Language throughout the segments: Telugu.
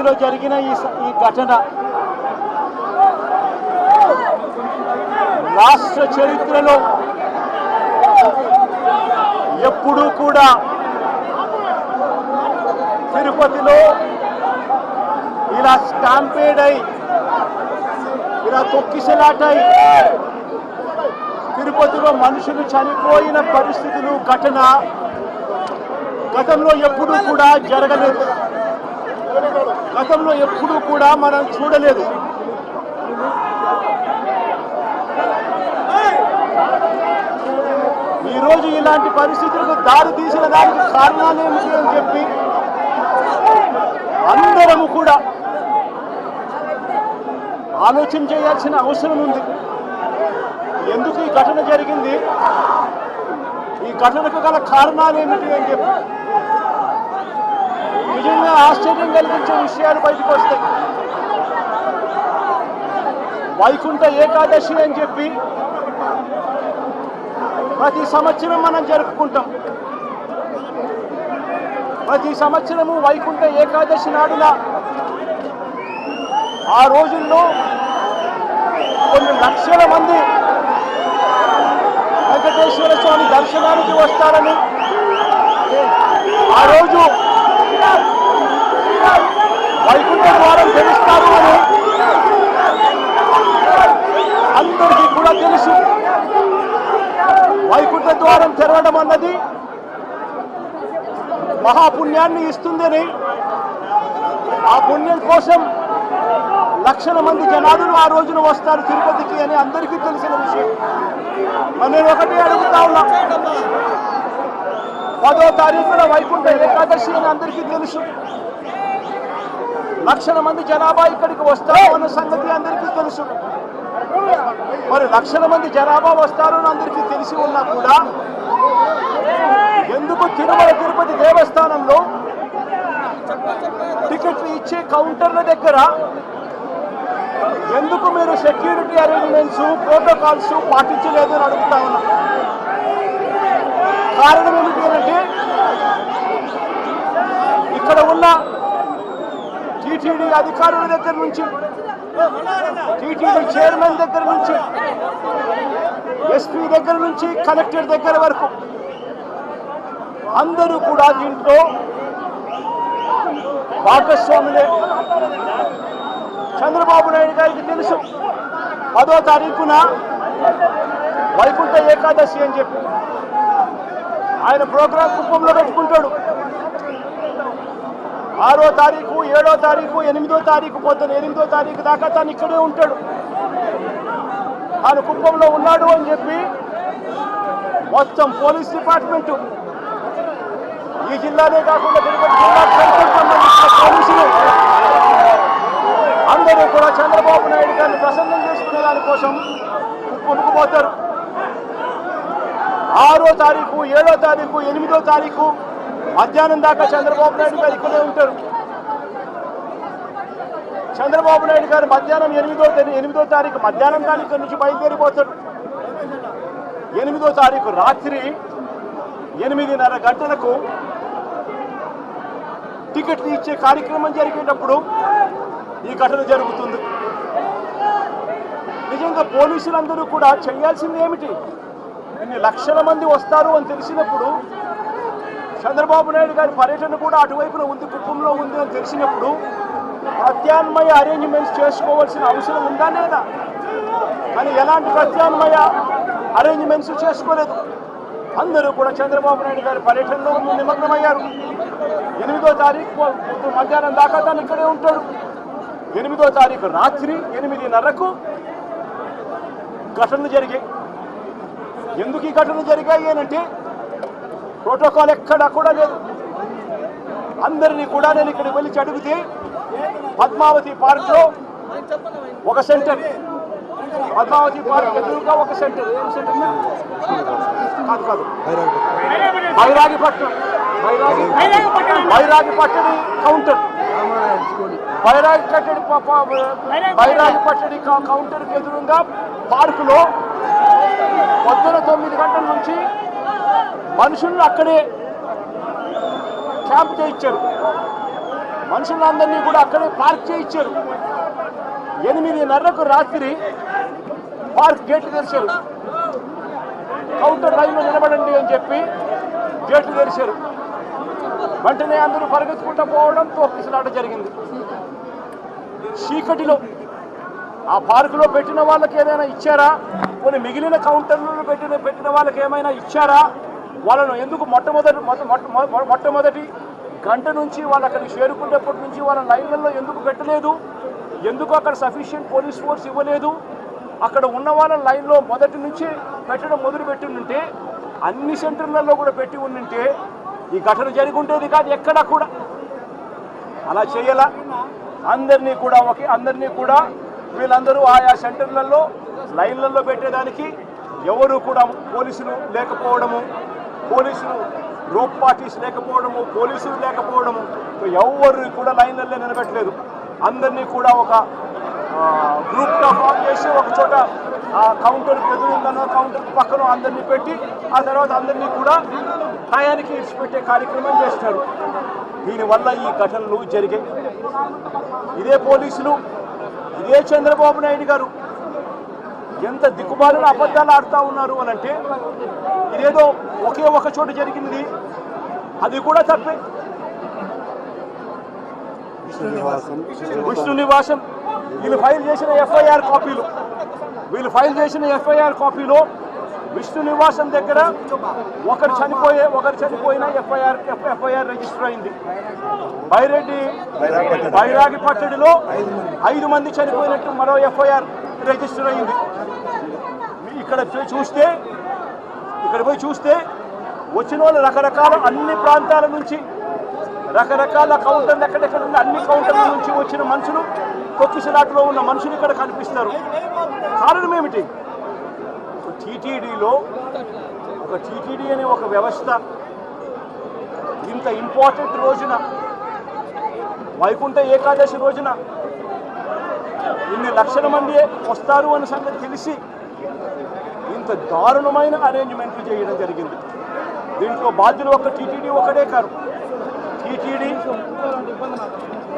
పరిధిలో జరిగిన ఈ ఈ ఘటన. రాష్ట్ర చరిత్రలో ఎప్పుడూ కూడా తిరుపతిలో ఇలా స్టాంపేడ్ అయి ఇలా తొక్కిసలాటై తిరుపతిలో మనుషులు చనిపోయిన పరిస్థితులు ఘటన గతంలో ఎప్పుడూ కూడా జరగలేదు. గతంలో ఎప్పుడూ కూడా మనం చూడలేదు. ఈరోజు ఇలాంటి పరిస్థితులకు దారి తీసిన దానికి కారణాలు ఏమిటి అని చెప్పి అందరము కూడా ఆలోచన చేయాల్సిన అవసరం ఉంది. ఎందుకు ఈ ఘటన జరిగింది? ఈ ఘటనకు గల కారణాలు ఏమిటి అని చెప్పి నిజంగా ఆశ్చర్యం కలిగించే విషయాలు బయటకు వస్తాయి. వైకుంఠ ఏకాదశి అని చెప్పి ప్రతి సంవత్సరం మనం జరుపుకుంటాం. ప్రతి సంవత్సరము వైకుంఠ ఏకాదశి నాడున ఆ రోజుల్లో కొన్ని లక్షల మంది వెంకటేశ్వర స్వామి దర్శనానికి వస్తారని ఆ రోజు వైకుంఠ ద్వారం తెలుస్తారు అని అందరికీ కూడా తెలుసు. వైకుంఠ ద్వారం తెరవడం అన్నది మహాపుణ్యాన్ని ఇస్తుందని ఆ పుణ్యం కోసం లక్షల మంది జనాలు ఆ రోజున వస్తారు తిరుపతికి అని అందరికీ తెలిసిన విషయం. మరి నేను ఒకటి అడుగుతా ఉన్నా. పదో తారీఖున వైకుంఠ ఏకాదశి అని అందరికీ తెలుసు. లక్షల మంది జనాభా ఇక్కడికి వస్తారు అన్న సంగతి అందరికీ తెలుసు. మరి లక్షల మంది జనాభా వస్తారు అని అందరికీ తెలిసి ఉన్నా కూడా ఎందుకు తిరుమల తిరుపతి దేవస్థానంలో టికెట్లు ఇచ్చే కౌంటర్ల దగ్గర ఎందుకు మీరు సెక్యూరిటీ అరేంజ్మెంట్స్ ప్రోటోకాల్స్ పాటించలేదు అని అడుగుతా ఉన్నా? కారణం ఏమిటి అంటే ఇక్కడ ఉన్న టీటీడీ అధికారుల దగ్గర నుంచి టీటీడీ చైర్మన్ దగ్గర నుంచి ఎస్పీ దగ్గర నుంచి కలెక్టర్ దగ్గర వరకు అందరూ కూడా దీంట్లో భాగస్వాములే. చంద్రబాబు నాయుడు గారికి తెలుసు పదో తారీఖున వైకుంఠ ఏకాదశి అని చెప్పి ఆయన ప్రోగ్రాం కుప్పంలో పెట్టుకుంటాడు. ఆరో తారీఖు ఏడో తారీఖు ఎనిమిదో తారీఖు పొద్దున ఎనిమిదో తారీఖు దాకా తను ఇక్కడే ఉంటాడు. తాను కుప్పంలో ఉన్నాడు అని చెప్పి మొత్తం పోలీస్ డిపార్ట్మెంటు ఈ జిల్లానే కాకుండా తిరుపతి పోలీసులు అందరూ కూడా చంద్రబాబు నాయుడు గారిని ప్రసన్నం చేసుకునే దానికోసం కొనుక్కుపోతారు ఆరో తారీఖు ఏడో తారీఖు ఎనిమిదో తారీఖు మధ్యాహ్నం దాకా చంద్రబాబు నాయుడు గారు ఇక్కడే ఉంటారు. చంద్రబాబు నాయుడు గారు మధ్యాహ్నం ఎనిమిదో తేదీ ఎనిమిదో తారీఖు మధ్యాహ్నం దాని ఇక్కడి నుంచి బయలుదేరిపోతాడు. ఎనిమిదో తారీఖు రాత్రి ఎనిమిదిన్నర గంటలకు టికెట్లు ఇచ్చే కార్యక్రమం జరిగేటప్పుడు ఈ ఘటన జరుగుతుంది. నిజంగా పోలీసులందరూ కూడా చేయాల్సింది ఏమిటి? ఇన్ని లక్షల మంది వస్తారు అని తెలిసినప్పుడు చంద్రబాబు నాయుడు గారి పర్యటన కూడా అటువైపున ఉంది కుటుంబంలో ఉంది అని తెలిసినప్పుడు ప్రత్యామ్నాయ అరేంజ్మెంట్స్ చేసుకోవాల్సిన అవసరం ఉందా లేదా? కానీ ఎలాంటి ప్రత్యామ్నాయ అరేంజ్మెంట్స్ చేసుకోలేదు. అందరూ కూడా చంద్రబాబు నాయుడు గారి పర్యటనలో నిమగ్నమయ్యారు. ఎనిమిదో తారీఖు మధ్యాహ్నం దాకా తను ఇక్కడే ఉంటాడు. ఎనిమిదో తారీఖు రాత్రి ఎనిమిదిన్నరకు ఘటనలు జరిగాయి. ఎందుకు ఈ ఘటనలు జరిగాయి అంటే ప్రోటోకాల్ ఎక్కడా కూడా లేదు. అందరినీ కూడా నేను ఇక్కడికి వెళ్ళి అడిగితే పద్మావతి పార్క్లో ఒక సెంటర్. పద్మావతి పార్క్ ఎదురుగా ఒక సెంటర్. ఏం సెంటర్ కాదు కాదు. బైరాగిపట్నం. బైరాగి బైరాగిపట్టడి కౌంటర్. బైరాగి కట్టడి ప- ప- బైరాగిపట్టడి కౌంటర్కి ఎదురుగా పార్కులో పొద్దున తొమ్మిది గంటల నుంచి మనుషులను అక్కడే క్యాంప్ చేయించారు. మనుషులందరినీ కూడా అక్కడే పార్క్ చేయించారు. ఎనిమిదిన్నరకు రాత్రి పార్క్ గేట్లు తెరిచారు. కౌంటర్ లైన్లో నిలబడండి అని చెప్పి గేట్లు తెరిచారు. వెంటనే అందరూ పరిగెత్తుకుంటూ పోవడం తోపిసలాట జరిగింది. చీకటిలో ఆ పార్కులో పెట్టిన వాళ్ళకి ఏదైనా ఇచ్చారా? కొన్ని మిగిలిన కౌంటర్లలో పెట్టిన పెట్టిన వాళ్ళకి ఏమైనా ఇచ్చారా? వాళ్ళను ఎందుకు మొట్టమొదటి మొ- మొట్టమొదటి గంట నుంచి వాళ్ళు అక్కడికి చేరుకునేప్పటి నుంచి వాళ్ళ లైన్లలో ఎందుకు పెట్టలేదు? ఎందుకు అక్కడ సఫిషియంట్ పోలీస్ ఫోర్స్ ఇవ్వలేదు? అక్కడ ఉన్న వాళ్ళ లైన్లో మొదటి నుంచి పెట్టడం మొదలు పెట్టి ఉంటే అన్ని సెంటర్లలో కూడా పెట్టి ఉండింటే ఈ ఘటన జరిగి ఉండేది కాదు ఎక్కడా కూడా. అలా చేయాల. అందరినీ కూడా ఒకే అందరినీ కూడా వీళ్ళందరూ ఆయా సెంటర్లలో లైన్లలో పెట్టేదానికి ఎవరు కూడా పోలీసులు లేకపోవడము పోలీసులు రోప్ పార్టీస్ లేకపోవడము పోలీసులు లేకపోవడము ఎవరు కూడా లైన్లలో నిలబెట్టలేదు. అందరినీ కూడా ఒక గ్రూప్గా ఫామ్ చేసి ఒక చోట ఆ కౌంటర్కి ఎదురుందనో కౌంటర్ పక్కన అందరినీ పెట్టి ఆ తర్వాత అందరినీ కూడా టయానికి ఇడిచిపెట్టే కార్యక్రమం చేస్తారు. దీనివల్ల ఈ ఘటనలు జరిగాయి. ఇదే పోలీసులు ఇదే చంద్రబాబు నాయుడు గారు ఎంత దిక్కుమాలిన అబద్ధాలు ఆడుతూ ఉన్నారు అని అంటే ఇదేదో ఒకే ఒక చోట జరిగింది. అది కూడా తప్పే. విష్ణు నివాసం. వీళ్ళు ఫైల్ చేసిన ఎఫ్ఐఆర్ కాపీలు. వీళ్ళు ఫైల్ చేసిన ఎఫ్ఐఆర్ కాపీలో విష్ణు నివాసం దగ్గర ఒకరు చనిపోయే ఒకరు చనిపోయిన ఎఫ్ఐఆర్ ఎఫ్ఐఆర్ రిజిస్టర్ అయింది. బైరెడ్డి బైరాగి పట్టడిలో ఐదు మంది చనిపోయినట్టు మరో ఎఫ్ఐఆర్ రిజిస్టర్ అయింది ఇక్కడ పోయి చూస్తే ఇక్కడ పోయి చూస్తే వచ్చిన వాళ్ళు రకరకాల అన్ని ప్రాంతాల నుంచి రకరకాల కౌంటర్లు ఎక్కడెక్కడ ఉన్న అన్ని కౌంటర్ల నుంచి వచ్చిన మనుషులు తొక్కిసలాటలో ఉన్న మనుషులు ఇక్కడ కనిపిస్తారు. కారణం ఏమిటి? టీటీడీలో ఒక టీటీడీ అనే ఒక వ్యవస్థ ఇంత ఇంపార్టెంట్ రోజున వైకుంఠ ఏకాదశి రోజున ఇన్ని లక్షల మంది వస్తారు అన్న సంగతి తెలిసి ఇంత దారుణమైన అరేంజ్మెంట్లు చేయడం జరిగింది. దీంట్లో బాధ్యులు ఒక టీటీడీ ఒకటే కాదు. TTD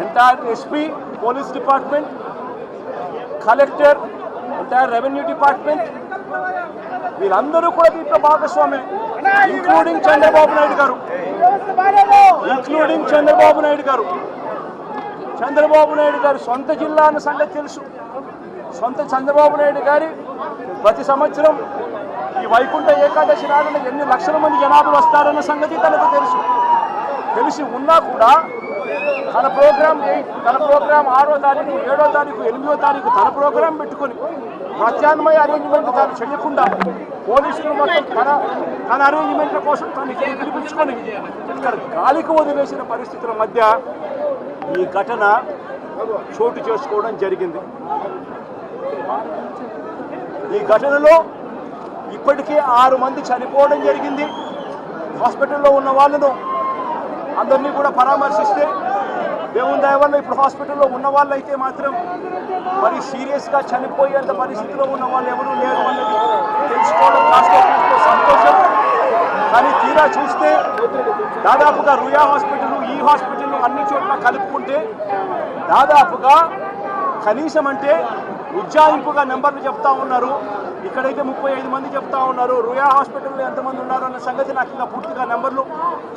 entire SP police department collector entire revenue department వీళ్ళందరూ కూడా దీంట్లో భాగస్వామ్యం ఇంక్లూడింగ్ చంద్రబాబు నాయుడు గారు. ఇంక్లూడింగ్ చంద్రబాబు నాయుడు గారు. చంద్రబాబు నాయుడు గారి సొంత జిల్లా అన్న సంగతి తెలుసు. సొంత చంద్రబాబు నాయుడు గారి ప్రతి సంవత్సరం ఈ వైకుంఠ ఏకాదశి నాడున ఎన్ని లక్షల మంది జనాభా వస్తారన్న సంగతి తనకు తెలుసు. తెలిసి ఉన్నా కూడా తన ప్రోగ్రాం ఏ- తన ప్రోగ్రాం ఆరో తారీఖు ఏడో తారీఖు ఎనిమిదో తారీఖు తన ప్రోగ్రాం పెట్టుకొని ప్రత్యామ్నాయ అరేంజ్మెంట్ తాను చేయకుండా పోలీసులు మొత్తం తన తన అరేంజ్మెంట్ల కోసం తను పిలిపించుకొని ఇక్కడ గాలికి వదిలేసిన పరిస్థితుల మధ్య ఈ ఘటన చోటు చేసుకోవడం జరిగింది. ఈ ఘటనలో ఇప్పటికే ఆరు మంది చనిపోవడం జరిగింది. హాస్పిటల్లో ఉన్న వాళ్ళను అందరినీ కూడా పరామర్శిస్తే దేవుని దయ వల్ల ఇప్పుడు హాస్పిటల్లో ఉన్న వాళ్ళు అయితే మాత్రం మరి సీరియస్గా చనిపోయేంత పరిస్థితిలో ఉన్న వాళ్ళు ఎవరూ లేరు అన్నది తెలుసుకోవడం కాస్త సంతోషం. కానీ తీరా చూస్తే దాదాపుగా రుయా హాస్పిటల్ ఈ హాస్పిటల్ అన్ని చోట్ల కలుపుకుంటే దాదాపుగా కనీసం అంటే ఉజ్జాయింపుగా నెంబర్లు చెప్తా ఉన్నారు. ఇక్కడైతే ముప్పై ఐదు మంది చెప్తా ఉన్నారు. రుయా హాస్పిటల్లో ఎంతమంది ఉన్నారు అన్న సంగతి నాకు ఇంకా పూర్తిగా నెంబర్లు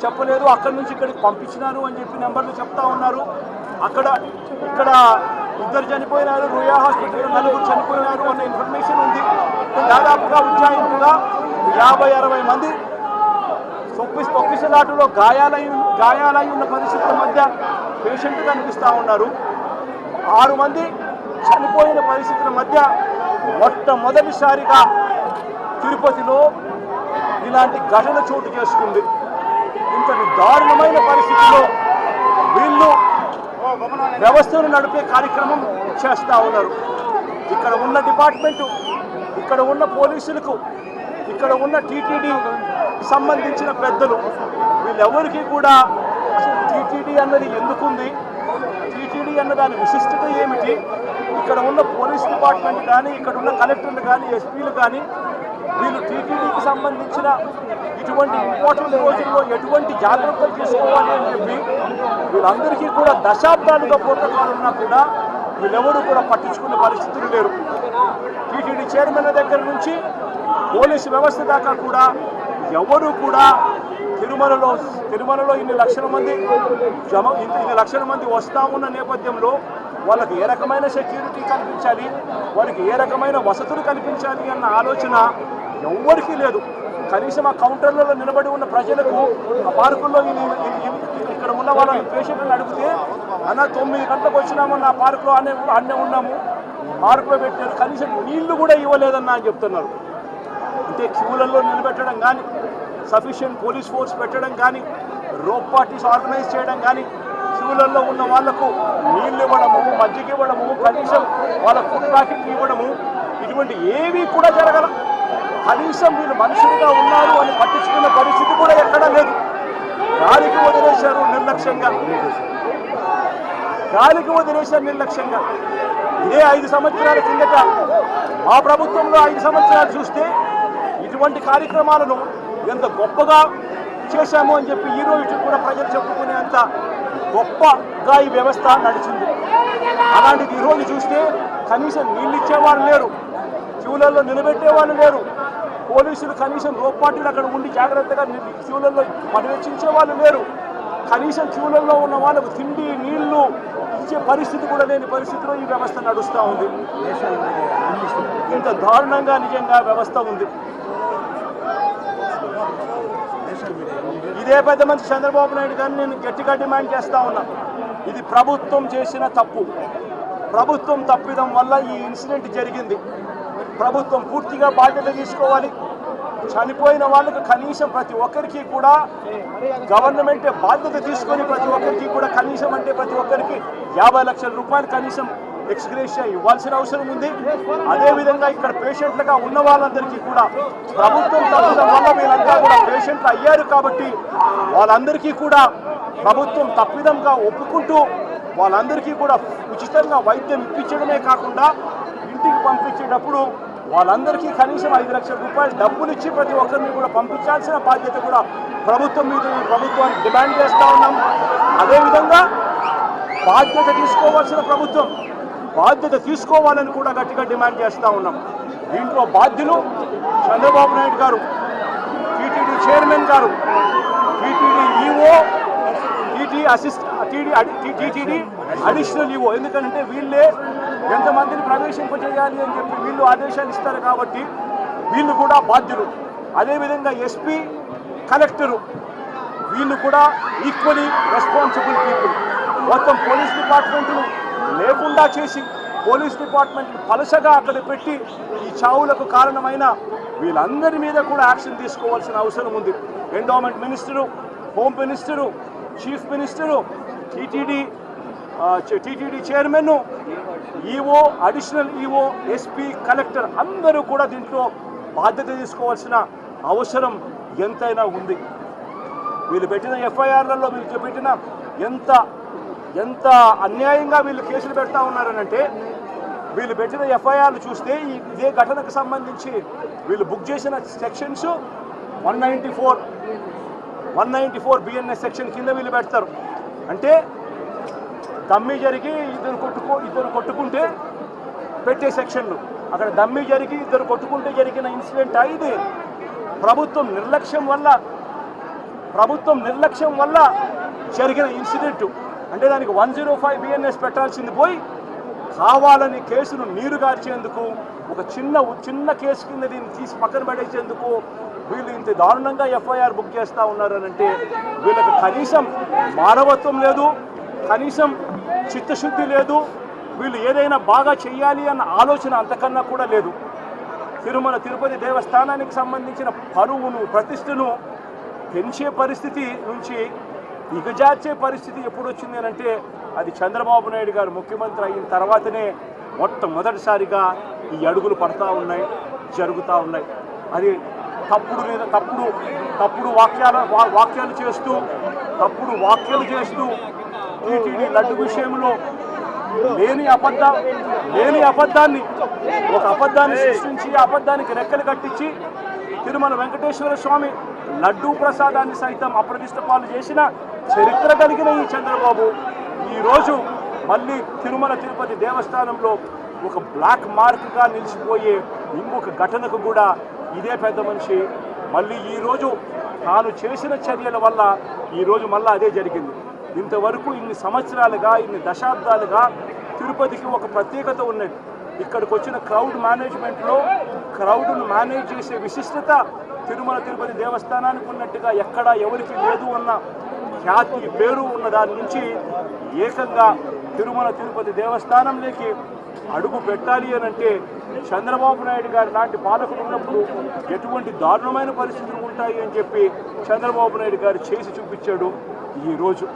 చెప్పలేదు. అక్కడి నుంచి ఇక్కడికి పంపించినారు అని చెప్పి నెంబర్లు చెప్తా ఉన్నారు. అక్కడ ఇక్కడ ఇద్దరు చనిపోయినారు. రుయా హాస్పిటల్లో నలుగురు చనిపోయినారు అన్న ఇన్ఫర్మేషన్ ఉంది. దాదాపుగా ఉజ్జాయింపుగా యాభై అరవై మంది తొప్పి తొక్కిసలాటలో గాయాలై గాయాలై ఉన్న పరిస్థితుల మధ్య పేషెంట్ కనిపిస్తూ ఉన్నారు. ఆరు మంది చనిపోయిన పరిస్థితుల మధ్య మొట్టమొదటిసారిగా తిరుపతిలో ఇలాంటి ఘటన చోటు చేసుకుంది. ఇంతటి దారుణమైన పరిస్థితిలో వీళ్ళు వ్యవస్థను నడిపే కార్యక్రమం చేస్తూ ఉన్నారు. ఇక్కడ ఉన్న డిపార్ట్మెంటు ఇక్కడ ఉన్న పోలీసులకు ఇక్కడ ఉన్న టీటీడీ సంబంధించిన పెద్దలు వీళ్ళెవరికి కూడా టీటీడీ అన్నది ఎందుకుంది? టీటీడీ అన్న దాని విశిష్టత ఏమిటి? ఇక్కడ ఉన్న పోలీస్ డిపార్ట్మెంట్ కానీ ఇక్కడ ఉన్న కలెక్టర్లు కానీ ఎస్పీలు కానీ వీళ్ళు టీటీడీకి సంబంధించిన ఇటువంటి ఇంపార్టెంట్ రోజుల్లో ఎటువంటి జాగ్రత్తలు తీసుకోవాలి అని చెప్పి వీళ్ళందరికీ కూడా దశాబ్దాలుగా ప్రోటోకాల్ కూడా వీళ్ళెవరూ కూడా పట్టించుకునే పరిస్థితులు లేరు. టీటీడీ చైర్మన్ దగ్గర నుంచి పోలీసు వ్యవస్థ దాకా కూడా ఎవరు కూడా తిరుమలలో తిరుమలలో ఇన్ని లక్షల మంది జమ ఇన్ని ఇన్ని లక్షల మంది వస్తా ఉన్న నేపథ్యంలో వాళ్ళకి ఏ రకమైన సెక్యూరిటీ కల్పించాలి? వారికి ఏ రకమైన వసతులు కల్పించాలి అన్న ఆలోచన ఎవ్వరికీ లేదు. కనీసం ఆ కౌంటర్లలో నిలబడి ఉన్న ప్రజలకు ఆ పార్కుల్లో ఇక్కడ ఉన్న వాళ్ళ పేషెంట్లను అడిగితే అన్న తొమ్మిది గంటలకు వచ్చినామన్న ఆ పార్కులో అనే అన్నే ఉన్నాము. పార్కులో పెట్టారు కనీసం నీళ్ళు కూడా ఇవ్వలేదన్న అని చెప్తున్నారు. అంటే క్యూలలో నిలబెట్టడం కానీ సఫిషియెంట్ పోలీస్ ఫోర్స్ పెట్టడం కానీ రోప్ పార్టీస్ ఆర్గనైజ్ చేయడం కానీ క్యూలలో ఉన్న వాళ్ళకు నీళ్ళు ఇవ్వడము మజ్జిగ ఇవ్వడము కనీసం వాళ్ళ ఫుడ్ ప్యాకెట్ ఇవ్వడము ఇటువంటి ఏవి కూడా జరగల. కనీసం వీళ్ళు మనుషులుగా ఉన్నారు అని పట్టించుకున్న పరిస్థితి కూడా ఎక్కడా లేదు. గాలికి వదిలేశారు నిర్లక్ష్యంగా. గాలికి వదిలేశారు నిర్లక్ష్యంగా. ఇదే ఐదు సంవత్సరాల కిందట మా ప్రభుత్వంలో ఐదు సంవత్సరాలు చూస్తే ఇటువంటి కార్యక్రమాలను ఎంత గొప్పగా చేశాము అని చెప్పి ఈ రోజు కూడా ప్రజలు చెప్పుకునేంత గొప్పగా ఈ వ్యవస్థ నడిచింది. అలాంటిది ఈరోజు చూస్తే కనీసం నీళ్ళు ఇచ్చేవారు లేరు క్యూలలో నిలబెట్టేవాళ్ళు లేరు. పోలీసులు కనీసం రోపాటీలు అక్కడ ఉండి జాగ్రత్తగా ని- క్యూలలో పర్యవేక్షించే వాళ్ళు లేరు. కనీసం క్యూలలో ఉన్న వాళ్ళకు తిండి నీళ్ళు ఇచ్చే పరిస్థితి కూడా లేని పరిస్థితిలో ఈ వ్యవస్థ నడుస్తూ ఉంది. ఇంత దారుణంగా నిజంగా వ్యవస్థ ఉంది. ఇదే పెద్ద మంచి చంద్రబాబు నాయుడు గారిని నేను గట్టిగా డిమాండ్ చేస్తా ఉన్నా. ఇది ప్రభుత్వం చేసిన తప్పు. ప్రభుత్వం తప్పిదం వల్ల ఈ ఇన్సిడెంట్ జరిగింది. ప్రభుత్వం పూర్తిగా బాధ్యత తీసుకోవాలి. చనిపోయిన వాళ్ళకు కనీసం ప్రతి ఒక్కరికి కూడా గవర్నమెంట్ బాధ్యత తీసుకొని ప్రతి ఒక్కరికి కూడా కనీసం అంటే ప్రతి ఒక్కరికి యాభై లక్షల రూపాయలు కనీసం ఎక్స్గ్రేషియా ఇవ్వాల్సిన అవసరం ఉంది. అదేవిధంగా ఇక్కడ పేషెంట్లుగా ఉన్న వాళ్ళందరికీ కూడా ప్రభుత్వం తప్పడం వల్ల వీళ్ళంతా కూడా పేషెంట్లు అయ్యారు కాబట్టి వాళ్ళందరికీ కూడా ప్రభుత్వం తప్పిదంగా ఒప్పుకుంటూ వాళ్ళందరికీ కూడా ఉచితంగా వైద్యం ఇప్పించడమే కాకుండా ఇంటికి పంపించేటప్పుడు వాళ్ళందరికీ కనీసం ఐదు లక్షల రూపాయలు డబ్బులు ఇచ్చి ప్రతి ఒక్కరిని కూడా పంపించాల్సిన బాధ్యత కూడా ప్రభుత్వం మీద ప్రభుత్వాన్ని డిమాండ్ చేస్తూ ఉన్నాం. అదేవిధంగా బాధ్యత తీసుకోవాల్సిన ప్రభుత్వం బాధ్యత తీసుకోవాలని కూడా గట్టిగా డిమాండ్ చేస్తూ ఉన్నాం. దీంట్లో బాధ్యులు చంద్రబాబు నాయుడు గారు టీటీడీ చైర్మన్ గారు TTD EO TT assist TD TTD additional EO. ఎందుకంటే వీళ్ళే ఎంతమందిని ప్రవేశింపజేయాలి అని చెప్పి వీళ్ళు ఆదేశాలు ఇస్తారు కాబట్టి వీళ్ళు కూడా బాధ్యులు. అదేవిధంగా ఎస్పీ కలెక్టరు వీళ్ళు కూడా ఈక్వలీ రెస్పాన్సిబుల్ పీపుల్. మొత్తం పోలీస్ డిపార్ట్మెంట్ను లేకుండా చేసి పోలీస్ డిపార్ట్మెంట్ పలుసగా అక్కడ పెట్టి ఈ చావులకు కారణమైన వీళ్ళందరి మీద కూడా యాక్షన్ తీసుకోవాల్సిన అవసరం ఉంది. Endowment minister home minister chief minister TTD TTD chairman EO additional EO SP collector అందరూ కూడా దీంట్లో బాధ్యత తీసుకోవాల్సిన అవసరం ఎంతైనా ఉంది. వీళ్ళు పెట్టిన ఎఫ్ఐఆర్లలో వీళ్ళు పెట్టిన ఎంత ఎంత అన్యాయంగా వీళ్ళు కేసులు పెడతా ఉన్నారనంటే వీళ్ళు పెట్టిన ఎఫ్ఐఆర్లు చూస్తే ఇదే ఘటనకు సంబంధించి వీళ్ళు బుక్ చేసిన sections one ninety four one ninety four BNS section కింద వీళ్ళు పెడతారు. అంటే దమ్మి జరిగి ఇద్దరు కొట్టుకో ఇద్దరు కొట్టుకుంటే పెట్టే సెక్షన్లు. అక్కడ దమ్మి జరిగి ఇద్దరు కొట్టుకుంటే జరిగిన ఇన్సిడెంట్ ఇది ప్రభుత్వం నిర్లక్ష్యం వల్ల ప్రభుత్వం నిర్లక్ష్యం వల్ల జరిగిన ఇన్సిడెంట్. అంటే దానికి వన్ జీరో ఫైవ్ బిఎన్ఎస్ పెట్టాల్సింది పోయి కావాలని కేసును నీరు గార్చేందుకు ఒక చిన్న చిన్న కేసు కింద దీన్ని తీసి పక్కన పడేసేందుకు వీళ్ళు ఇంత దారుణంగా ఎఫ్ఐఆర్ బుక్ చేస్తూ ఉన్నారనంటే వీళ్ళకి కనీసం మానవత్వం లేదు కనీసం చిత్తశుద్ధి లేదు వీళ్ళు ఏదైనా బాగా చేయాలి అన్న ఆలోచన అంతకన్నా కూడా లేదు. తిరుమల తిరుపతి దేవస్థానానికి సంబంధించిన పరువును ప్రతిష్టను పెంచే పరిస్థితి నుంచి దిగజార్చే పరిస్థితి ఎప్పుడు వచ్చింది అని అంటే అది చంద్రబాబు నాయుడు గారు ముఖ్యమంత్రి అయిన తర్వాతనే మొట్టమొదటిసారిగా ఈ అడుగులు పడతా ఉన్నాయి జరుగుతూ ఉన్నాయి. అది తప్పుడు మీద తప్పుడు తప్పుడు వాక్యాల వా- వాక్యాలు చేస్తూ తప్పుడు వాక్యాలు చేస్తూ టీటీడీ లడ్డు విషయంలో లేని అబద్ధ లేని అబద్ధాన్ని ఒక అబద్ధాన్ని సృష్టించి అబద్ధానికి రెక్కలు కట్టించి తిరుమల వెంకటేశ్వర స్వామి లడ్డూ ప్రసాదాన్ని సైతం అప్రతిష్ట పాలు చేసిన చరిత్ర కలిగిన ఈ చంద్రబాబు ఈరోజు మళ్ళీ తిరుమల తిరుపతి దేవస్థానంలో ఒక బ్లాక్ మార్క్గా నిలిచిపోయే ఇంకొక ఘటనకు కూడా ఇదే పెద్ద మనిషి. మళ్ళీ ఈరోజు తాను చేసిన చర్యల వల్ల ఈరోజు మళ్ళీ అదే జరిగింది. ఇంతవరకు ఇన్ని సంవత్సరాలుగా ఇన్ని దశాబ్దాలుగా తిరుపతికి ఒక ప్రత్యేకత ఉన్నది. ఇక్కడికి వచ్చిన క్రౌడ్ మేనేజ్మెంట్లో క్రౌడ్ను మేనేజ్ చేసే విశిష్టత తిరుమల తిరుపతి దేవస్థానానికి ఉన్నట్టుగా ఎక్కడా ఎవరికి లేదు అన్న ఖ్యాతి పేరు ఉన్న దాని నుంచి ఏకంగా తిరుమల తిరుపతి దేవస్థానంలోకి అడుగు పెట్టాలి అని అంటే చంద్రబాబు నాయుడు గారు లాంటి పాలకులు ఉన్నప్పుడు ఎటువంటి దారుణమైన పరిస్థితులు ఉంటాయి అని చెప్పి చంద్రబాబు నాయుడు గారు చేసి చూపించాడు ఈరోజు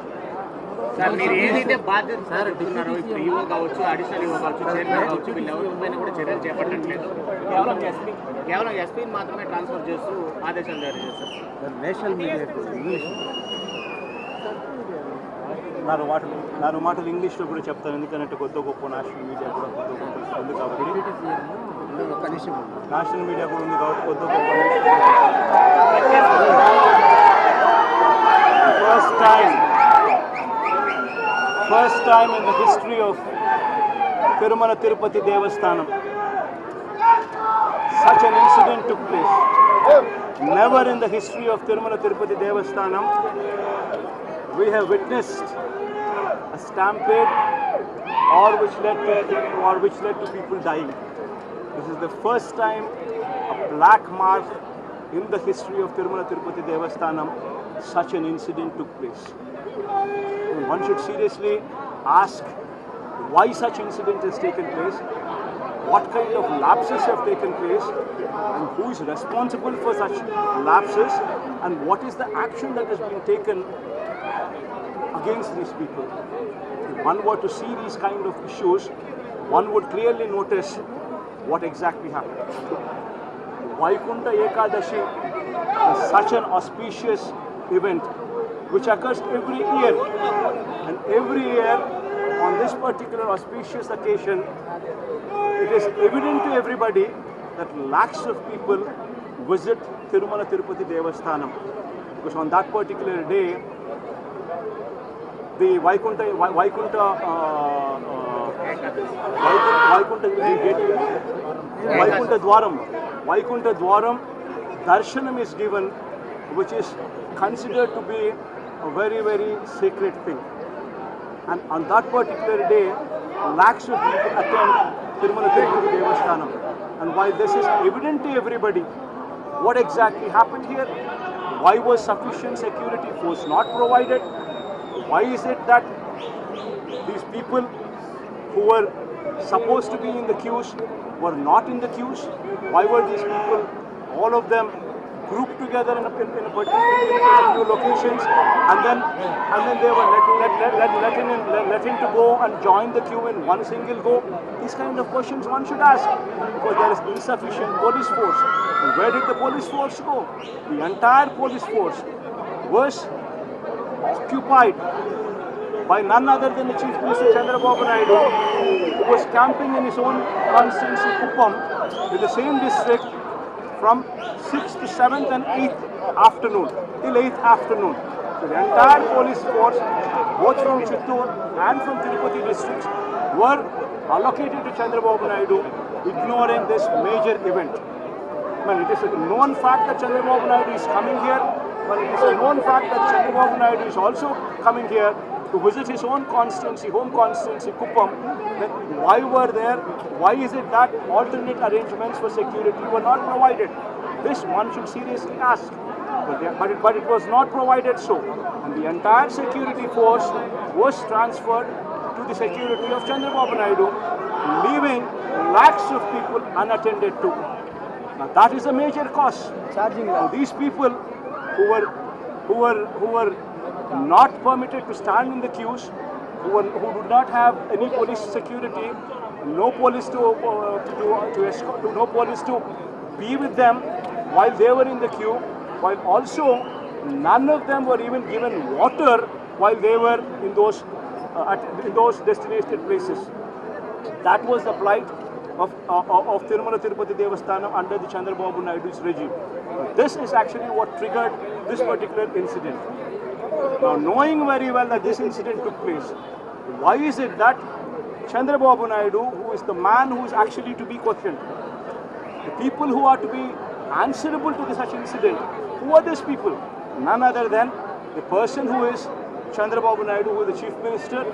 సార్ మీరు ఏదైతే బాధ్యత సార్ తీసుకున్నారో ఇప్పుడు ఈవో కావచ్చు అడిషనల్ ఈవో కావచ్చు చైర్మన్ కావచ్చు వీళ్ళు ఎవరిపైన కూడా చర్యలు చేపట్టట్లేదు. కేవలం ఎస్పీ కేవలం ఎస్పీని మాత్రమే ట్రాన్స్ఫర్ చేస్తూ ఆదేశాలు జారీ చేస్తారు నేషనల్ మీడియాకు ఇంగ్లీష్ నాలుగు మాటలు నాలుగు మాటలు ఇంగ్లీష్లో కూడా చెప్తాను. ఎందుకంటే కొత్త గొప్ప నేషనల్ మీడియా కూడా కొత్త గొప్ప ఉంది కాబట్టి. నేషనల్ మీడియా కూడా ఉంది కాబట్టి కొత్త గొప్ప first time first time in the history of Tirumala Tirupati Devasthanam. Such an incident took place. Never in the history of Tirumala Tirupati Devasthanam we have witnessed a stampede or which led to or which led to people dying. This is the first time a black mark in the history of Tirumala Tirupati Devasthanam such an incident took place. One should seriously ask why such incident has taken place, what kind of lapses have taken place, and who is responsible for such lapses, and what is the action that has been taken against these people. If one were to see these kind of issues, one would clearly notice what exactly happened. Vaikunta Ekadashi is such an auspicious event which occurs every year. And every year, on this particular auspicious occasion, it is evident to everybody that lakhs of people visit Tirumala Tirupati Devasthanam. Because on that particular day, the Vaikunta, Vai- Vaikunta, uh, Vaikunta, Vaikunta, Vaikunta Dwaram, Vaikunta Dwaram, darshanam is given, which is considered to be a very, very sacred thing. And on that particular day, lakhs of people attend Tirumala Tirupati Devasthanam. And while this is evident to everybody, what exactly happened here? Why was sufficient security force not provided? Why is it that these people who were supposed to be in the queues were not in the queues? Why were these people, all of them, grouped together in a, in, a particular few locations, and then and then they were let let let let, let, in, let, let in to go and join the queue in one single go? These kind of questions one should ask because there is insufficient police force. And where did the police force go? The entire police force was occupied by none other than the Chief Minister Chandrababu Naidu, who was camping in his own constituency Kuppam with the same district from 6th to 7th and 8th afternoon, till 8th afternoon. So the entire police force, both from Chittoor and from Tirupati districts, were allocated to Chandrababu Naidu, ignoring this major event. Well, it is a known fact that Chandrababu Naidu is coming here, but it is a known fact that Chandrababu Naidu is also coming here to visit his own constituency, home constituency, Kuppam, then why were there, why is it that alternate arrangements for security were not provided? This one should seriously ask. But, they, but, it, but it was not provided so. And the entire security force was transferred to the security of Chandrababu Naidu, leaving lakhs of people unattended to. Now that is a major cost. Charging now these people who were who were who were not permitted to stand in the queues, who were who did not have any police security, no police to uh, to to escort, no police to be with them while they were in the queue, while also none of them were even given water while they were in those uh, at, in those designated places. That was the plight of, uh, of Tirumala Tirupati Devasthanam under the Chandrababu Naidu's regime. This is actually what triggered this particular incident. Now, knowing very well that this incident took place, why is it that Chandrababu Naidu, who is the man who is actually to be questioned, the people who are to be answerable to such incident, who are these people? None other than the person who is Chandrababu Naidu, who is the chief minister,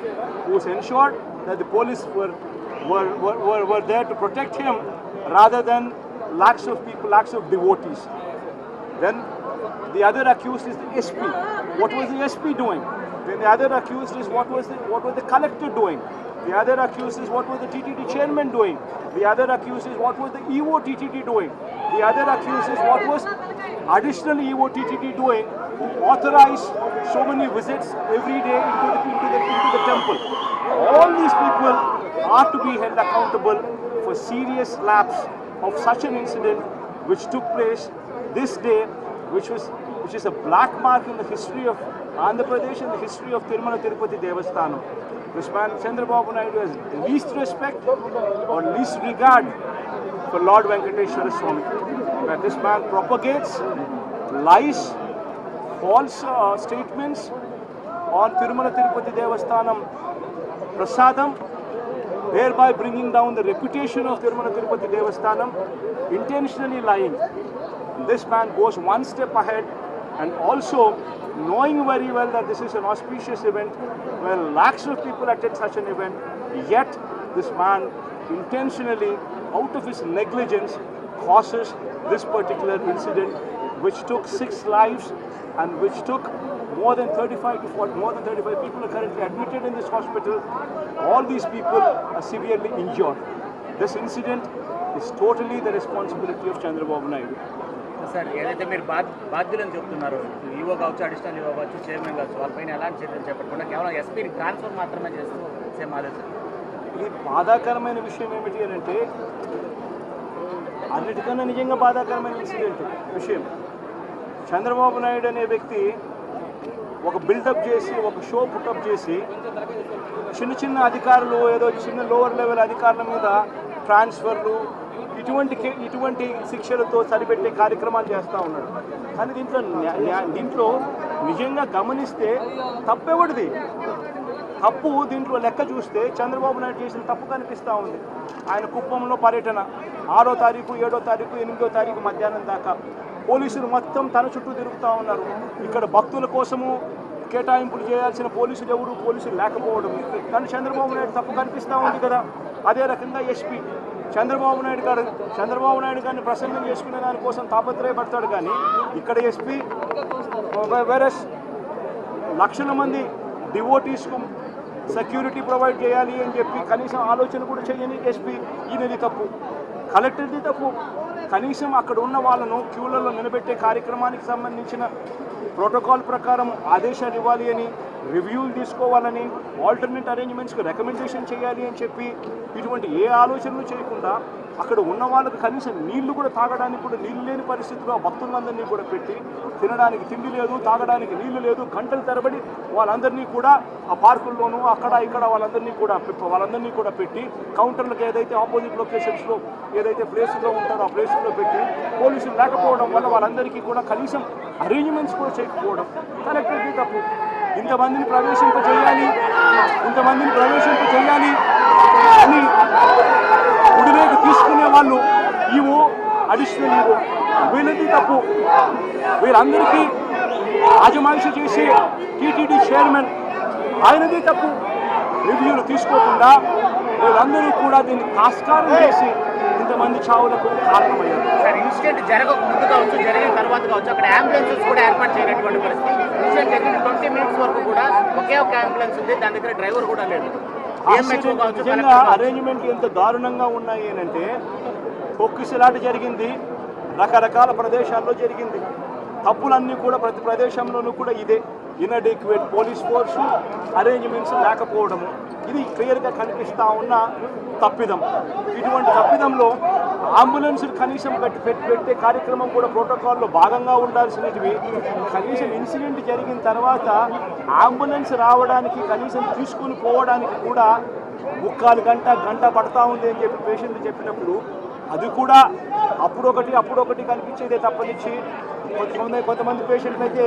who has ensured that the police were, were, were, were, were there to protect him rather than lakhs of people, lakhs of devotees. Then the other accused is the SP. What was the SP doing? Then the other accused is what was the what was the collector doing? The other accused is what was the TTD chairman doing? The other accused is what was the EO TTD doing? The other accused is what was additional EO TTD doing who authorized so many visits every day into the, into the, into the temple. All these people are to be held accountable for serious lapse of such an incident which took place this day, which was which is a black mark in the history of Andhra Pradesh and the history of Tirumala Tirupati Devasthanam. This man Chandrababu Naidu has least respect or least regard for Lord Venkateshwara Swami. Where this man propagates lies, false uh, statements on Tirumala Tirupati Devasthanam prasadam thereby bringing down the reputation of Tirumala Tirupati Devasthanam, intentionally lying. This man goes one step ahead and also knowing very well that this is an auspicious event where lakhs of people attend such an event, yet this man intentionally, out of his negligence, causes this particular incident which took six lives and which took more than 35 to 40, more than 35 people are currently admitted in this hospital. All these people are severely injured. This incident is totally the responsibility of Chandrababu Naidu. Sir. ఏదైతే మీరు బాధ బాధ్యులని చెప్తున్నారో ఈవో కావచ్చు అడిషనల్ ఈవో కావచ్చు చైర్మన్ కావచ్చు వాళ్ళపైన ఎలాంటి చర్యలు చేపట్టకుండా కేవలం ఎస్పీని ట్రాన్స్ఫర్ మాత్రమే చేస్తూ సేమ్ ఆదేశం ఈ బాధాకరమైన విషయం ఏమిటి అని అంటే అన్నిటికన్నా నిజంగా బాధాకరమైన ఇన్సిడెంట్ విషయం. చంద్రబాబు నాయుడు అనే వ్యక్తి ఒక బిల్డప్ చేసి ఒక షో పుట్టప్ చేసి చిన్న చిన్న అధికారులు ఏదో చిన్న లోవర్ లెవెల్ అధికారుల మీద ట్రాన్స్ఫర్లు ఇటువంటి ఇటువంటి శిక్షలతో సరిపెట్టే కార్యక్రమాలు చేస్తూ ఉన్నాడు. కానీ దీంట్లో దీంట్లో నిజంగా గమనిస్తే తప్పెవడిది తప్పు దీంట్లో లెక్క చూస్తే చంద్రబాబు నాయుడు చేసిన తప్పు కనిపిస్తూ ఉంది. ఆయన కుప్పంలో పర్యటన ఆరో తారీఖు ఏడో తారీఖు ఎనిమిదో తారీఖు మధ్యాహ్నం దాకా పోలీసులు మొత్తం తన చుట్టూ తిరుగుతూ ఉన్నారు. ఇక్కడ భక్తుల కోసము కేటాయింపులు చేయాల్సిన పోలీసులు ఎవరు? పోలీసులు లేకపోవడం కానీ చంద్రబాబు నాయుడు తప్పు కనిపిస్తూ ఉంది కదా. అదే రకంగా ఎస్పీ. చంద్రబాబు నాయుడు గారు చంద్రబాబు నాయుడు గారిని ప్రసంగం చేసుకునే దానికోసం తాపత్రయపడతాడు కానీ ఇక్కడ ఎస్పీ వైరస్ లక్షల మంది డివోటీస్కు సెక్యూరిటీ ప్రొవైడ్ చేయాలి అని చెప్పి కనీసం ఆలోచన కూడా చేయని ఎస్పీ ఈయనది తప్పు. కలెక్టర్ది తప్పు. కనీసం అక్కడ ఉన్న వాళ్ళను క్యూలలో నిలబెట్టే కార్యక్రమానికి సంబంధించిన ప్రోటోకాల్ ప్రకారం ఆదేశాలు ఇవ్వాలి అని రివ్యూలు తీసుకోవాలని ఆల్టర్నేట్ అరేంజ్మెంట్స్కి రికమెండేషన్ చేయాలి అని చెప్పి ఇటువంటి ఏ ఆలోచనలు చేయకుండా అక్కడ ఉన్న వాళ్ళకి కనీసం నీళ్ళు కూడా తాగడానికి కూడా నీళ్ళు లేని పరిస్థితిలో భక్తులందరినీ కూడా పెట్టి తినడానికి తిండి లేదు తాగడానికి నీళ్ళు లేదు గంటలు తరబడి వాళ్ళందరినీ కూడా ఆ పార్కుల్లోనూ అక్కడ ఇక్కడ వాళ్ళందరినీ కూడా వాళ్ళందరినీ కూడా పెట్టి కౌంటర్లకు ఏదైతే ఆపోజిట్ లొకేషన్స్లో ఏదైతే ప్లేస్లో ఉంటారో ఆ ప్లేస్లో పెట్టి పోలీసులు లేకపోవడం వల్ల వాళ్ళందరికీ కూడా కనీసం అరేంజ్మెంట్స్ కూడా చేయకపోవడం కలెక్టర్కి తప్పు. ఇంతమందిని ప్రవేశింప చేయాలి ఇంతమందిని ప్రవేశింప చేయాలి అని గుడిలోకి తీసుకునే వాళ్ళు ఈవో అడిషనల్ ఈవో వీళ్ళది తప్పు. వీరందరికీ ఆజమాయిషి చేసే టీటీడీ చైర్మన్ ఆయనది తప్పు. రివ్యూలు తీసుకోకుండా వీళ్ళందరూ కూడా దీన్ని కాస్కారం చేసి ఇంతమంది చావులకు కారణమయ్యారు. సార్ ఇన్సిడెంట్ జరగక ముందు కావచ్చు జరిగిన తర్వాత కావచ్చు అక్కడ అంబులెన్సెస్ కూడా ఏర్పాటు చేయనటువంటి పరిస్థితి ఇన్సిడెంట్ జరిగిన ట్వంటీ మినిట్స్ వరకు కూడా ఒకే ఒక అంబులెన్స్ ఉంది దాని దగ్గర డ్రైవర్ కూడా లేదు. అరేంజ్మెంట్ ఎంత దారుణంగా ఉన్నాయి అంటే తొక్కిసలాట జరిగింది రకరకాల ప్రదేశాల్లో జరిగింది. తప్పులన్నీ కూడా ప్రతి ప్రదేశంలోనూ కూడా ఇదే. ఇన్అడెక్వేట్ పోలీస్ ఫోర్స్ అరేంజ్మెంట్స్ లేకపోవడము. ఇది క్లియర్గా కనిపిస్తూ ఉన్న తప్పిదం. ఇటువంటి తప్పిదంలో అంబులెన్స్ కనీసం పెట్టి పెట్టి పెట్టే కార్యక్రమం కూడా ప్రోటోకాల్లో భాగంగా ఉండాల్సినవి కనీసం ఇన్సిడెంట్ జరిగిన తర్వాత అంబులెన్స్ రావడానికి కనీసం తీసుకుని పోవడానికి కూడా ముక్కాలు గంట గంట పడతా ఉంది అని చెప్పి పేషెంట్ చెప్పినప్పుడు అది కూడా అప్పుడు ఒకటి కనిపించేదే తప్పనిచ్చి కొంతమంది కొంతమంది పేషెంట్లు అయితే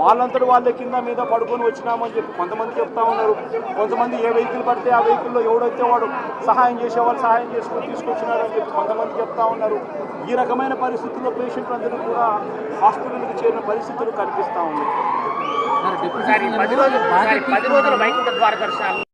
వాళ్ళంతటి వాళ్ళ కింద మీద పడుకొని వచ్చినామని చెప్పి కొంతమంది చెప్తా ఉన్నారు. కొంతమంది ఏ వెహికల్ పడితే ఆ వెహికల్లో ఎవడైతే వాడు సహాయం చేసేవాళ్ళు సహాయం చేసుకొని తీసుకొచ్చినారని చెప్పి కొంతమంది చెప్తా ఉన్నారు. ఈ రకమైన పరిస్థితుల్లో పేషెంట్లు అందరూ కూడా హాస్పిటల్కి చేరిన పరిస్థితులు కనిపిస్తూ ఉన్నాయి. పది రోజులు వైకుంఠ ద్వార దర్శనాలు